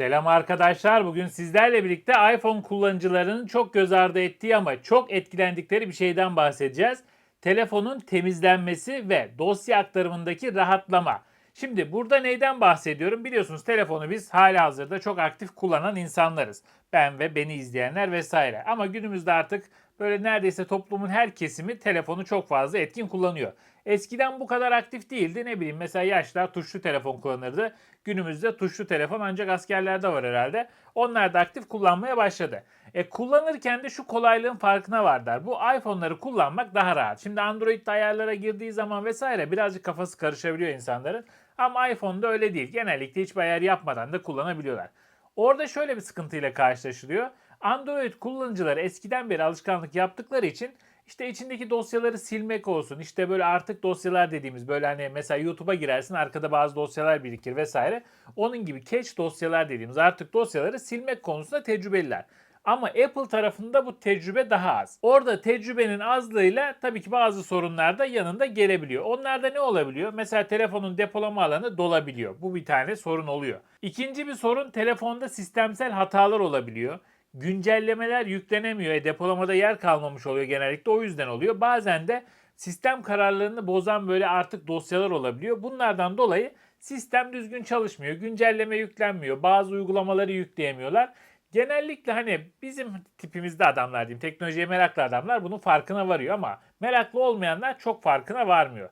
Selam arkadaşlar. Bugün sizlerle birlikte iPhone kullanıcılarının çok göz ardı ettiği ama çok etkilendikleri bir şeyden bahsedeceğiz. Telefonun temizlenmesi ve dosya aktarımındaki rahatlama. Şimdi burada neyden bahsediyorum? Biliyorsunuz telefonu biz hala hazırda çok aktif kullanan insanlarız. Ben ve beni izleyenler vesaire. Ama günümüzde artık böyle neredeyse toplumun her kesimi telefonu çok fazla etkin kullanıyor. Eskiden bu kadar aktif değildi. Ne bileyim mesela yaşlar tuşlu telefon kullanırdı. Günümüzde tuşlu telefon ancak askerlerde var herhalde. Onlar da aktif kullanmaya başladı. E kullanırken de şu kolaylığın farkına varlar. Bu iPhone'ları kullanmak daha rahat. Şimdi Android'de ayarlara girdiği zaman vesaire birazcık kafası karışabiliyor insanların. Ama iPhone'da öyle değil. Genellikle hiçbir ayar yapmadan da kullanabiliyorlar. Orada şöyle bir sıkıntıyla karşılaşılıyor. Android kullanıcıları eskiden beri alışkanlık yaptıkları için işte içindeki dosyaları silmek olsun. İşte böyle artık dosyalar dediğimiz böyle hani mesela YouTube'a girersin arkada bazı dosyalar birikir vesaire. Onun gibi cache dosyalar dediğimiz artık dosyaları silmek konusunda tecrübeliler. Ama Apple tarafında bu tecrübe daha az. Orada tecrübenin azlığıyla tabii ki bazı sorunlar da yanında gelebiliyor. Onlarda ne olabiliyor? Mesela telefonun depolama alanı dolabiliyor. Bu bir tane sorun oluyor. İkinci bir sorun telefonda sistemsel hatalar olabiliyor güncellemeler yüklenemiyor. E, depolamada yer kalmamış oluyor genellikle o yüzden oluyor. Bazen de sistem kararlarını bozan böyle artık dosyalar olabiliyor. Bunlardan dolayı sistem düzgün çalışmıyor. Güncelleme yüklenmiyor. Bazı uygulamaları yükleyemiyorlar. Genellikle hani bizim tipimizde adamlar diyeyim teknolojiye meraklı adamlar bunun farkına varıyor ama meraklı olmayanlar çok farkına varmıyor.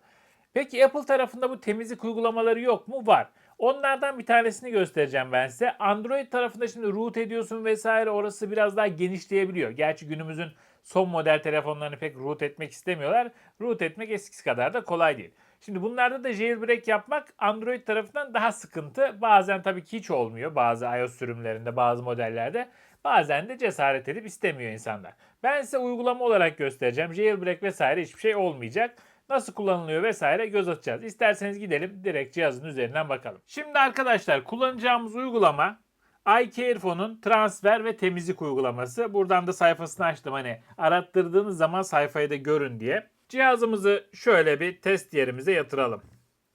Peki Apple tarafında bu temizlik uygulamaları yok mu? Var. Onlardan bir tanesini göstereceğim ben size. Android tarafında şimdi root ediyorsun vesaire orası biraz daha genişleyebiliyor. Gerçi günümüzün son model telefonlarını pek root etmek istemiyorlar. Root etmek eskisi kadar da kolay değil. Şimdi bunlarda da jailbreak yapmak Android tarafından daha sıkıntı. Bazen tabii ki hiç olmuyor bazı iOS sürümlerinde, bazı modellerde. Bazen de cesaret edip istemiyor insanlar. Ben size uygulama olarak göstereceğim. Jailbreak vesaire hiçbir şey olmayacak nasıl kullanılıyor vesaire göz atacağız. İsterseniz gidelim direkt cihazın üzerinden bakalım. Şimdi arkadaşlar kullanacağımız uygulama iCarePhone'un transfer ve temizlik uygulaması. Buradan da sayfasını açtım hani arattırdığınız zaman sayfayı da görün diye. Cihazımızı şöyle bir test yerimize yatıralım.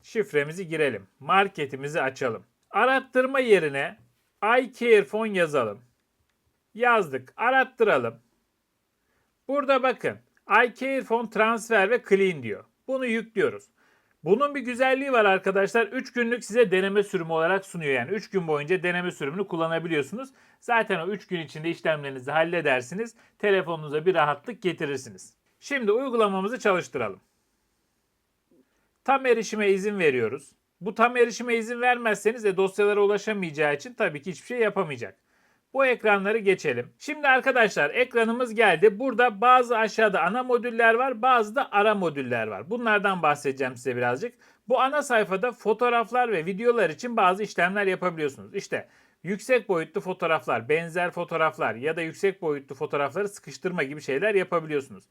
Şifremizi girelim. Marketimizi açalım. Arattırma yerine iCarePhone yazalım. Yazdık. Arattıralım. Burada bakın iCarePhone transfer ve clean diyor. Bunu yüklüyoruz. Bunun bir güzelliği var arkadaşlar. 3 günlük size deneme sürümü olarak sunuyor. Yani 3 gün boyunca deneme sürümünü kullanabiliyorsunuz. Zaten o 3 gün içinde işlemlerinizi halledersiniz. Telefonunuza bir rahatlık getirirsiniz. Şimdi uygulamamızı çalıştıralım. Tam erişime izin veriyoruz. Bu tam erişime izin vermezseniz de dosyalara ulaşamayacağı için tabii ki hiçbir şey yapamayacak. Bu ekranları geçelim. Şimdi arkadaşlar ekranımız geldi. Burada bazı aşağıda ana modüller var, bazı da ara modüller var. Bunlardan bahsedeceğim size birazcık. Bu ana sayfada fotoğraflar ve videolar için bazı işlemler yapabiliyorsunuz. İşte yüksek boyutlu fotoğraflar, benzer fotoğraflar ya da yüksek boyutlu fotoğrafları sıkıştırma gibi şeyler yapabiliyorsunuz.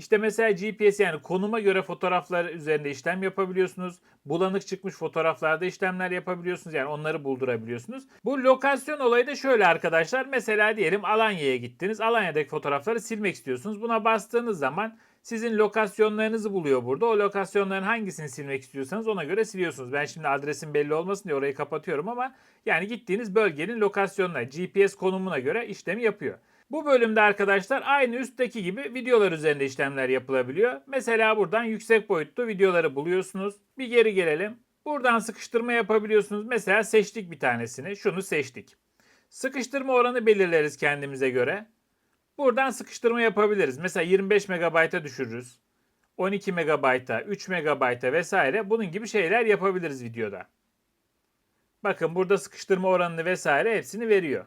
İşte mesela GPS yani konuma göre fotoğraflar üzerinde işlem yapabiliyorsunuz. Bulanık çıkmış fotoğraflarda işlemler yapabiliyorsunuz. Yani onları buldurabiliyorsunuz. Bu lokasyon olayı da şöyle arkadaşlar. Mesela diyelim Alanya'ya gittiniz. Alanya'daki fotoğrafları silmek istiyorsunuz. Buna bastığınız zaman sizin lokasyonlarınızı buluyor burada. O lokasyonların hangisini silmek istiyorsanız ona göre siliyorsunuz. Ben şimdi adresim belli olmasın diye orayı kapatıyorum ama yani gittiğiniz bölgenin lokasyonuna, GPS konumuna göre işlemi yapıyor. Bu bölümde arkadaşlar aynı üstteki gibi videolar üzerinde işlemler yapılabiliyor. Mesela buradan yüksek boyutlu videoları buluyorsunuz. Bir geri gelelim. Buradan sıkıştırma yapabiliyorsunuz. Mesela seçtik bir tanesini. Şunu seçtik. Sıkıştırma oranı belirleriz kendimize göre. Buradan sıkıştırma yapabiliriz. Mesela 25 MB'a düşürürüz. 12 MB'a, 3 MB'a vesaire bunun gibi şeyler yapabiliriz videoda. Bakın burada sıkıştırma oranını vesaire hepsini veriyor.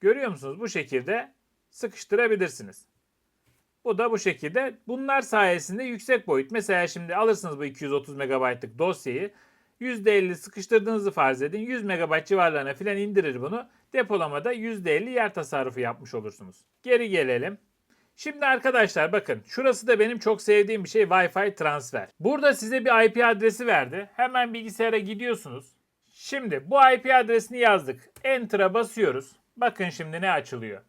Görüyor musunuz? Bu şekilde sıkıştırabilirsiniz. Bu da bu şekilde. Bunlar sayesinde yüksek boyut. Mesela şimdi alırsınız bu 230 MB'lık dosyayı. %50 sıkıştırdığınızı farz edin. 100 MB civarlarına filan indirir bunu. Depolamada %50 yer tasarrufu yapmış olursunuz. Geri gelelim. Şimdi arkadaşlar bakın şurası da benim çok sevdiğim bir şey Wi-Fi transfer. Burada size bir IP adresi verdi. Hemen bilgisayara gidiyorsunuz. Şimdi bu IP adresini yazdık. Enter'a basıyoruz. Bakın şimdi ne açılıyor.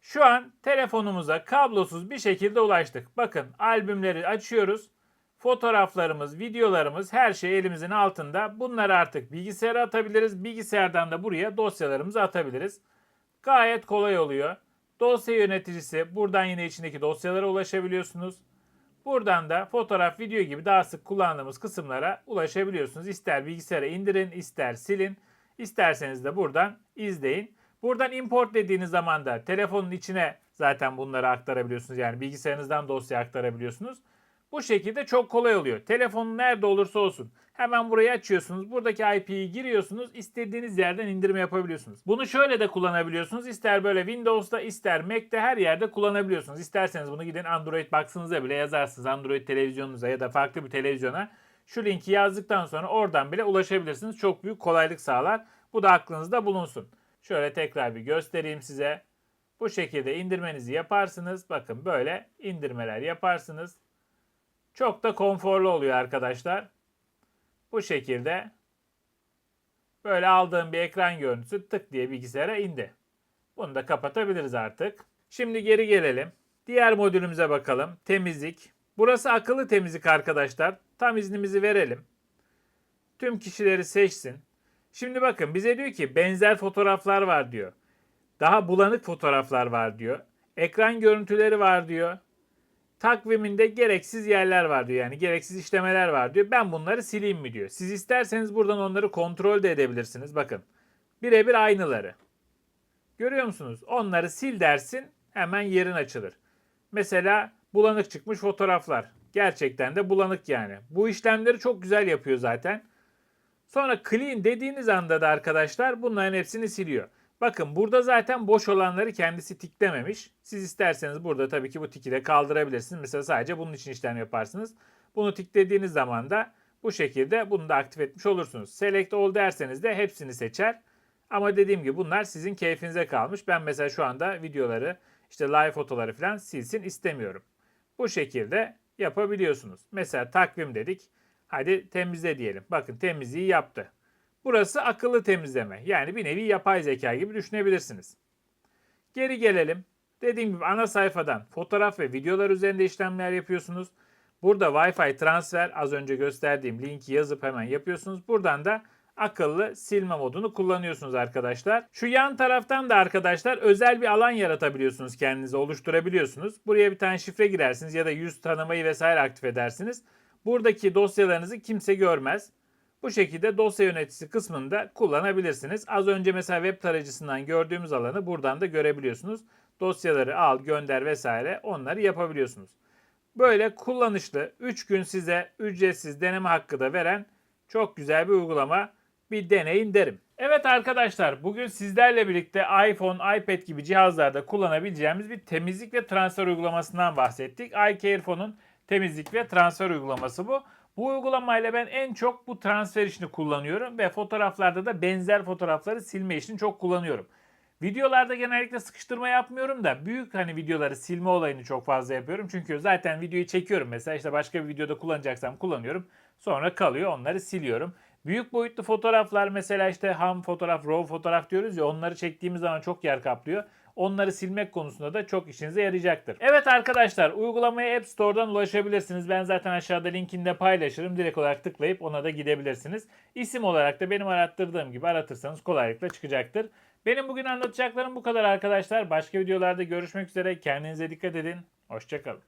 Şu an telefonumuza kablosuz bir şekilde ulaştık. Bakın albümleri açıyoruz. Fotoğraflarımız, videolarımız her şey elimizin altında. Bunları artık bilgisayara atabiliriz. Bilgisayardan da buraya dosyalarımızı atabiliriz. Gayet kolay oluyor. Dosya yöneticisi buradan yine içindeki dosyalara ulaşabiliyorsunuz. Buradan da fotoğraf, video gibi daha sık kullandığımız kısımlara ulaşabiliyorsunuz. İster bilgisayara indirin, ister silin. İsterseniz de buradan izleyin. Buradan import dediğiniz zaman da telefonun içine zaten bunları aktarabiliyorsunuz. Yani bilgisayarınızdan dosya aktarabiliyorsunuz. Bu şekilde çok kolay oluyor. Telefonun nerede olursa olsun. Hemen burayı açıyorsunuz. Buradaki IP'yi giriyorsunuz. İstediğiniz yerden indirme yapabiliyorsunuz. Bunu şöyle de kullanabiliyorsunuz. İster böyle Windows'ta ister Mac'te her yerde kullanabiliyorsunuz. İsterseniz bunu gidin Android box'ınıza bile yazarsınız. Android televizyonunuza ya da farklı bir televizyona. Şu linki yazdıktan sonra oradan bile ulaşabilirsiniz. Çok büyük kolaylık sağlar. Bu da aklınızda bulunsun. Şöyle tekrar bir göstereyim size. Bu şekilde indirmenizi yaparsınız. Bakın böyle indirmeler yaparsınız. Çok da konforlu oluyor arkadaşlar. Bu şekilde böyle aldığım bir ekran görüntüsü tık diye bilgisayara indi. Bunu da kapatabiliriz artık. Şimdi geri gelelim. Diğer modülümüze bakalım. Temizlik. Burası akıllı temizlik arkadaşlar. Tam iznimizi verelim. Tüm kişileri seçsin. Şimdi bakın bize diyor ki benzer fotoğraflar var diyor. Daha bulanık fotoğraflar var diyor. Ekran görüntüleri var diyor takviminde gereksiz yerler var diyor. Yani gereksiz işlemeler var diyor. Ben bunları sileyim mi diyor. Siz isterseniz buradan onları kontrol de edebilirsiniz. Bakın birebir aynıları. Görüyor musunuz? Onları sil dersin hemen yerin açılır. Mesela bulanık çıkmış fotoğraflar. Gerçekten de bulanık yani. Bu işlemleri çok güzel yapıyor zaten. Sonra clean dediğiniz anda da arkadaşlar bunların hepsini siliyor. Bakın burada zaten boş olanları kendisi tiklememiş. Siz isterseniz burada tabii ki bu tiki de kaldırabilirsiniz. Mesela sadece bunun için işlem yaparsınız. Bunu tiklediğiniz zaman da bu şekilde bunu da aktif etmiş olursunuz. Select all derseniz de hepsini seçer. Ama dediğim gibi bunlar sizin keyfinize kalmış. Ben mesela şu anda videoları işte live fotoları falan silsin istemiyorum. Bu şekilde yapabiliyorsunuz. Mesela takvim dedik. Hadi temizle diyelim. Bakın temizliği yaptı. Burası akıllı temizleme. Yani bir nevi yapay zeka gibi düşünebilirsiniz. Geri gelelim. Dediğim gibi ana sayfadan fotoğraf ve videolar üzerinde işlemler yapıyorsunuz. Burada Wi-Fi transfer az önce gösterdiğim linki yazıp hemen yapıyorsunuz. Buradan da akıllı silme modunu kullanıyorsunuz arkadaşlar. Şu yan taraftan da arkadaşlar özel bir alan yaratabiliyorsunuz kendinize oluşturabiliyorsunuz. Buraya bir tane şifre girersiniz ya da yüz tanımayı vesaire aktif edersiniz. Buradaki dosyalarınızı kimse görmez. Bu şekilde dosya yöneticisi kısmında kullanabilirsiniz. Az önce mesela web tarayıcısından gördüğümüz alanı buradan da görebiliyorsunuz. Dosyaları al, gönder vesaire onları yapabiliyorsunuz. Böyle kullanışlı 3 gün size ücretsiz deneme hakkı da veren çok güzel bir uygulama. Bir deneyin derim. Evet arkadaşlar bugün sizlerle birlikte iPhone, iPad gibi cihazlarda kullanabileceğimiz bir temizlik ve transfer uygulamasından bahsettik. iCarePhone'un temizlik ve transfer uygulaması bu. Bu uygulamayla ben en çok bu transfer işini kullanıyorum ve fotoğraflarda da benzer fotoğrafları silme işini çok kullanıyorum. Videolarda genellikle sıkıştırma yapmıyorum da büyük hani videoları silme olayını çok fazla yapıyorum. Çünkü zaten videoyu çekiyorum mesela işte başka bir videoda kullanacaksam kullanıyorum. Sonra kalıyor onları siliyorum. Büyük boyutlu fotoğraflar mesela işte ham fotoğraf, raw fotoğraf diyoruz ya onları çektiğimiz zaman çok yer kaplıyor. Onları silmek konusunda da çok işinize yarayacaktır. Evet arkadaşlar uygulamaya App Store'dan ulaşabilirsiniz. Ben zaten aşağıda linkinde paylaşırım. Direkt olarak tıklayıp ona da gidebilirsiniz. İsim olarak da benim arattırdığım gibi aratırsanız kolaylıkla çıkacaktır. Benim bugün anlatacaklarım bu kadar arkadaşlar. Başka videolarda görüşmek üzere. Kendinize dikkat edin. Hoşçakalın.